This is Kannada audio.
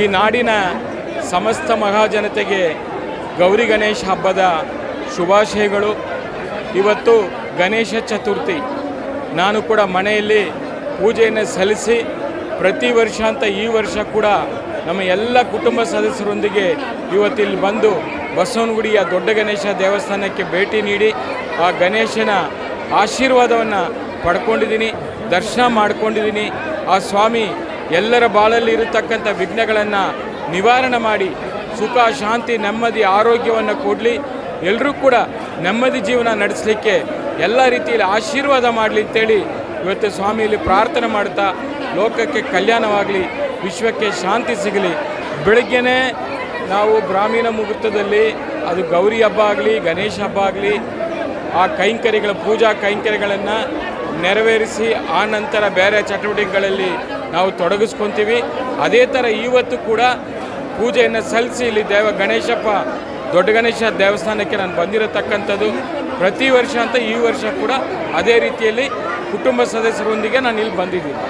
ಈ ನಾಡಿನ ಸಮಸ್ತ ಮಹಾಜನತೆಗೆ ಗೌರಿ ಗಣೇಶ ಹಬ್ಬದ ಶುಭಾಶಯಗಳು. ಇವತ್ತು ಗಣೇಶ ಚತುರ್ಥಿ. ನಾನು ಕೂಡ ಮನೆಯಲ್ಲಿ ಪೂಜೆಯನ್ನು ಸಲ್ಲಿಸಿ ಪ್ರತಿ ವರ್ಷ ಅಂತ ಈ ವರ್ಷ ಕೂಡ ನಮ್ಮ ಎಲ್ಲ ಕುಟುಂಬ ಸದಸ್ಯರೊಂದಿಗೆ ಇವತ್ತಿಲ್ಲಿ ಬಂದು ಬಸವನಗುಡಿಯ ದೊಡ್ಡ ಗಣೇಶ ದೇವಸ್ಥಾನಕ್ಕೆ ಭೇಟಿ ನೀಡಿ ಆ ಗಣೇಶನ ಆಶೀರ್ವಾದವನ್ನು ಪಡ್ಕೊಂಡಿದ್ದೀನಿ, ದರ್ಶನ ಮಾಡ್ಕೊಂಡಿದ್ದೀನಿ. ಆ ಸ್ವಾಮಿ ಎಲ್ಲರ ಬಾಳಲ್ಲಿ ಇರತಕ್ಕಂಥ ವಿಘ್ನಗಳನ್ನು ನಿವಾರಣೆ ಮಾಡಿ, ಸುಖ, ಶಾಂತಿ, ನೆಮ್ಮದಿ, ಆರೋಗ್ಯವನ್ನು ಕೊಡಲಿ. ಎಲ್ಲರೂ ಕೂಡ ನೆಮ್ಮದಿ ಜೀವನ ನಡೆಸಲಿಕ್ಕೆ ಎಲ್ಲ ರೀತಿಯಲ್ಲಿ ಆಶೀರ್ವಾದ ಮಾಡಲಿ ಅಂತೇಳಿ ಇವತ್ತು ಸ್ವಾಮಿಯಲ್ಲಿ ಪ್ರಾರ್ಥನೆ ಮಾಡ್ತಾ ಲೋಕಕ್ಕೆ ಕಲ್ಯಾಣವಾಗಲಿ, ವಿಶ್ವಕ್ಕೆ ಶಾಂತಿ ಸಿಗಲಿ. ಬೆಳಗ್ಗೆನೇ ನಾವು ಗ್ರಾಮೀಣ ಮುಹೂರ್ತದಲ್ಲಿ ಅದು ಗೌರಿ ಹಬ್ಬ ಆಗಲಿ, ಗಣೇಶ ಹಬ್ಬ ಆಗಲಿ, ಆ ಕೈಂಕರಿಗಳ ಪೂಜಾ ಕೈಂಕರ್ಯಗಳನ್ನು ನೆರವೇರಿಸಿ ಆ ನಂತರ ಬೇರೆ ಚಟುವಟಿಕೆಗಳಲ್ಲಿ ನಾವು ತೊಡಗಿಸ್ಕೊತೀವಿ. ಅದೇ ಥರ ಇವತ್ತು ಕೂಡ ಪೂಜೆಯನ್ನು ಸಲ್ಲಿಸಿ ಇಲ್ಲಿ ದೇವ ಗಣೇಶಪ್ಪ, ದೊಡ್ಡ ಗಣೇಶ ದೇವಸ್ಥಾನಕ್ಕೆ ನಾನು ಬಂದಿರತಕ್ಕಂಥದ್ದು. ಪ್ರತಿ ವರ್ಷ ಅಂತ ಈ ವರ್ಷ ಕೂಡ ಅದೇ ರೀತಿಯಲ್ಲಿ ಕುಟುಂಬ ಸದಸ್ಯರೊಂದಿಗೆ ನಾನು ಇಲ್ಲಿ ಬಂದಿದ್ದೀನಿ.